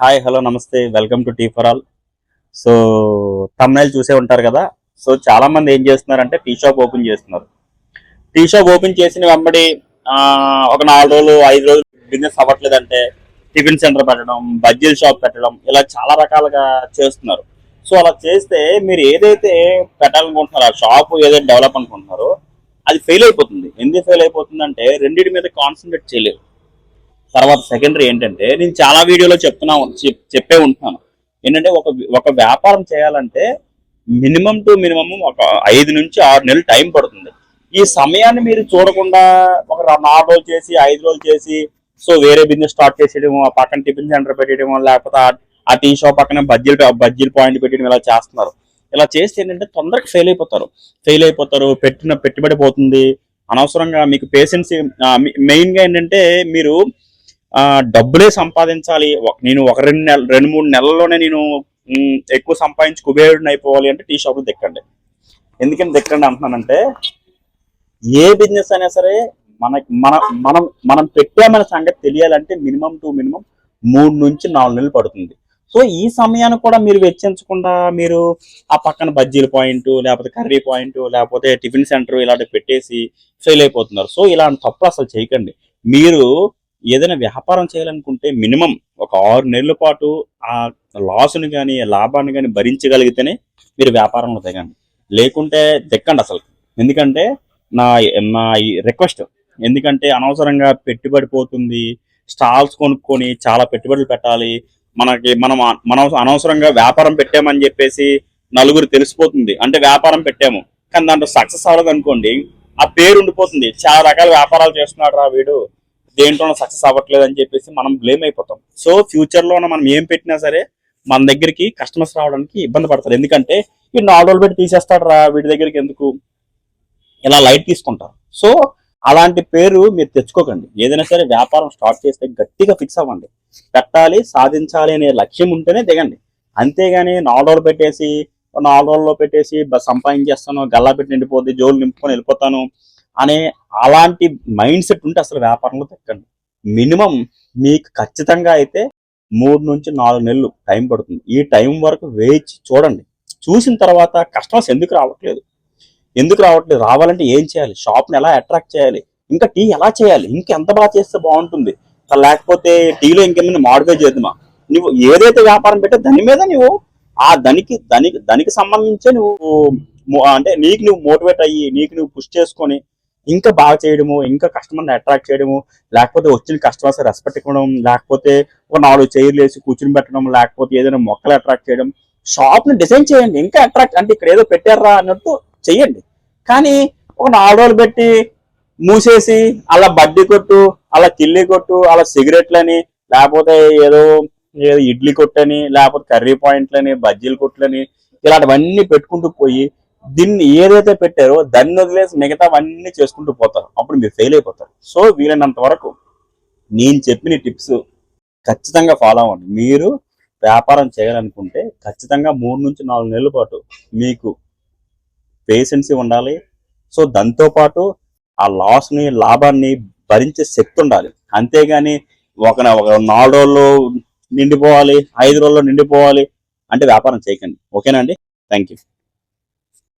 Hi hello namaste welcome to tea for all. So thumbnail చూసే ఉంటారు కదా? So చాలా మంది ఏం చేస్తున్నారంటే టీ షాప్ ఓపెన్ చేస్తున్నారు. టీ షాప్ ఓపెన్ చేసిన వెంబడి ఒక నాలుగు రోజులు ఐదు రోజులు బిజినెస్ అవ్వట్లేదంటే టిఫిన్ సెంటర్ పెట్టడం బజ్జీల షాప్ పెట్టడం ఇలా చాలా రకాలుగా చేస్తున్నారు. సో అలా చేస్తే మీరు ఏదైతే పెట్టాలనుకుంటున్నారో ఆ షాప్ ఏదైతే డెవలప్ అనుకుంటున్నారో అది ఫెయిల్ అయిపోతుంది. ఎందుకు ఫెయిల్ అయిపోతుందంటే రెండింటి మీద కాన్సన్ట్రేట్ చేయలేదు తర్వాత సెకండరీ ఏంటంటే నేను చాలా వీడియోలో చెప్తున్నా చెప్- చెప్పే ఉంటున్నాను. ఏంటంటే ఒక ఒక వ్యాపారం చేయాలంటే మినిమం టు మినిమం ఒక ఐదు నుంచి ఆరు నెలలు టైం పడుతుంది. ఈ సమయాన్ని మీరు చూడకుండా ఒక నాలుగు రోజులు చేసి ఐదు రోజులు చేసి సో వేరే బిజినెస్ స్టార్ట్ చేసేయడము ఆ పక్కన టిఫిన్ సెంటర్ పెట్టేయడము లేకపోతే ఆ- టీ షాప్ పక్కన బజ్జీలు బజ్జీలు పాయింట్ పెట్టడం ఇలా చేస్తున్నారు. ఇలా చేస్తే ఏంటంటే తొందరగా ఫెయిల్ అయిపోతారు. ఫెయిల్ అయిపోతారు పెట్టిన పెట్టుబడి పోతుంది. అనవసరంగా మీకు పేషెన్స్ మెయిన్గా ఏంటంటే మీరు డబ్బులే సంపాదించాలి. ఒక- నేను ఒక రెండు నెల రెండు మూడు నెలల్లోనే నేను ఎక్కువ సంపాదించి కుబేరుడిని అయిపోవాలి అంటే టీ షాప్లు దెక్కండి ఎందుకని దెక్కండి అంటున్నానంటే ఏ బిజినెస్ అయినా సరే మనకి మన మనం మనం పెట్టామన్న సంగతి తెలియాలంటే మినిమం టు మినిమం మూడు నుంచి నాలుగు నెలలు పడుతుంది. సో ఈ సమయాన్ని కూడా మీరు వెచ్చించకుండా మీరు ఆ పక్కన బజ్జీల పాయింట్ లేకపోతే కర్రీ పాయింట్ లేకపోతే టిఫిన్ సెంటర్ ఇలాంటివి పెట్టేసి ఫెయిల్ అయిపోతున్నారు. సో ఇలాంటి తప్పు అసలు చేయకండి. మీరు ఏదైనా వ్యాపారం చేయాలనుకుంటే మినిమం ఒక ఆరు నెలల పాటు ఆ లాస్ని కానీ లాభాన్ని కానీ భరించగలిగితేనే మీరు వ్యాపారంలో తెగండి లేకుంటే దెక్కండి అసలు. ఎందుకంటే నా నా రిక్వెస్ట్. ఎందుకంటే అనవసరంగా పెట్టుబడి పోతుంది. స్టాల్స్ కొనుక్కొని చాలా పెట్టుబడులు పెట్టాలి. మనకి మనం మనం అనవసరంగా వ్యాపారం పెట్టామని చెప్పేసి నలుగురు తెలిసిపోతుంది. అంటే వ్యాపారం పెట్టాము. కానీ దాంట్లో సక్సెస్ అవ్వదు అనుకోండి ఆ పేరు ఉండిపోతుంది. చాలా రకాల వ్యాపారాలు చేస్తున్నాడు రా వీడు. దేంట్లో సక్సెస్ అవ్వట్లేదు అని చెప్పేసి మనం బ్లేమ్ అయిపోతాం. సో ఫ్యూచర్లో మనం ఏం పెట్టినా సరే మన దగ్గరికి కస్టమర్స్ రావడానికి ఇబ్బంది పడతారు. ఎందుకంటే ఈ నాలుగు రోజులు పెట్టి తీసేస్తాడు రా వీడి దగ్గరికి ఎందుకు? ఇలా లైట్ తీసుకుంటారు. సో అలాంటి పేరు మీరు తెచ్చుకోకండి. ఏదైనా సరే వ్యాపారం స్టార్ట్ చేస్తే గట్టిగా ఫిక్స్ అవ్వండి. పెట్టాలి సాధించాలి అనే లక్ష్యం ఉంటేనే దిగండి. అంతేగాని నాలుగు రోజులు పెట్టేసి నాలుగు రోజుల్లో పెట్టేసి సంపాదించేస్తాను గల్లా పెట్టి నిండిపోద్ది జోలు నింపుకొని వెళ్ళిపోతాను అనే అలాంటి మైండ్ సెట్ ఉంటే అసలు వ్యాపారంలో తగ్గండి మినిమం మీకు ఖచ్చితంగా అయితే మూడు నుంచి నాలుగు నెలలు టైం పడుతుంది. ఈ టైం వరకు వేచి చూడండి. చూసిన తర్వాత కస్టమర్స్ ఎందుకు రావట్లేదు? ఎందుకు రావట్లేదు? రావాలంటే ఏం చేయాలి? షాప్ని ఎలా అట్రాక్ట్ చేయాలి? ఇంకా టీ ఎలా చేయాలి? ఇంకా ఎంత బాగా చేస్తే బాగుంటుంది? లేకపోతే టీలో ఇంకేమైనా మాడిఫై చేద్దామా? నువ్వు ఏదైతే వ్యాపారం పెట్టే దాని మీద నువ్వు ఆ దానికి దానికి దానికి సంబంధించే నువ్వు అంటే నీకు నువ్వు మోటివేట్ అయ్యి నీకు నువ్వు పుష్ చేసుకొని ఇంకా బాగా చేయడము ఇంకా కస్టమర్ని అట్రాక్ట్ చేయడము లేకపోతే వచ్చిన కస్టమర్స్ రెస్పెక్ట్ ఇవ్వడం లేకపోతే ఒక నాలుగు చైర్లు వేసి కూర్చుని పెట్టడం లేకపోతే ఏదైనా మొక్కలు అట్రాక్ట్ చేయడం షాప్ని డిజైన్ చేయండి. ఇంకా అట్రాక్ట్ అంటే ఇక్కడ ఏదో పెట్టారా అన్నట్టు చెయ్యండి. కానీ ఒక నాలుగు రోజులు పెట్టి మూసేసి అలా బడ్డీ కొట్టు అలా కిల్లి కొట్టు అలా సిగరెట్లని లేకపోతే ఏదో ఏదో ఇడ్లీ కొట్టని లేకపోతే కర్రీ పాయింట్లని బజ్జీలు కొట్లని ఇలాంటివన్నీ పెట్టుకుంటూ పోయి దీన్ని ఏదైతే పెట్టారో దాన్ని వదిలేసి మిగతావన్నీ చేసుకుంటూ పోతారు. అప్పుడు మీరు ఫెయిల్ అయిపోతారు. సో వీలైనంత వరకు నేను చెప్పిన టిప్స్ ఖచ్చితంగా ఫాలో అవ్వండి. మీరు వ్యాపారం చేయాలనుకుంటే ఖచ్చితంగా మూడు నుంచి నాలుగు నెలల పాటు మీకు పేషెన్సీ ఉండాలి. సో దాంతో పాటు ఆ లాస్ని లాభాన్ని భరించే శక్తి ఉండాలి. అంతేగాని ఒక ఒక నాలుగు రోజుల్లో నిండిపోవాలి ఐదు రోజుల్లో నిండిపోవాలి అంటే వ్యాపారం చేయకండి. ఓకేనా అండి? Thank you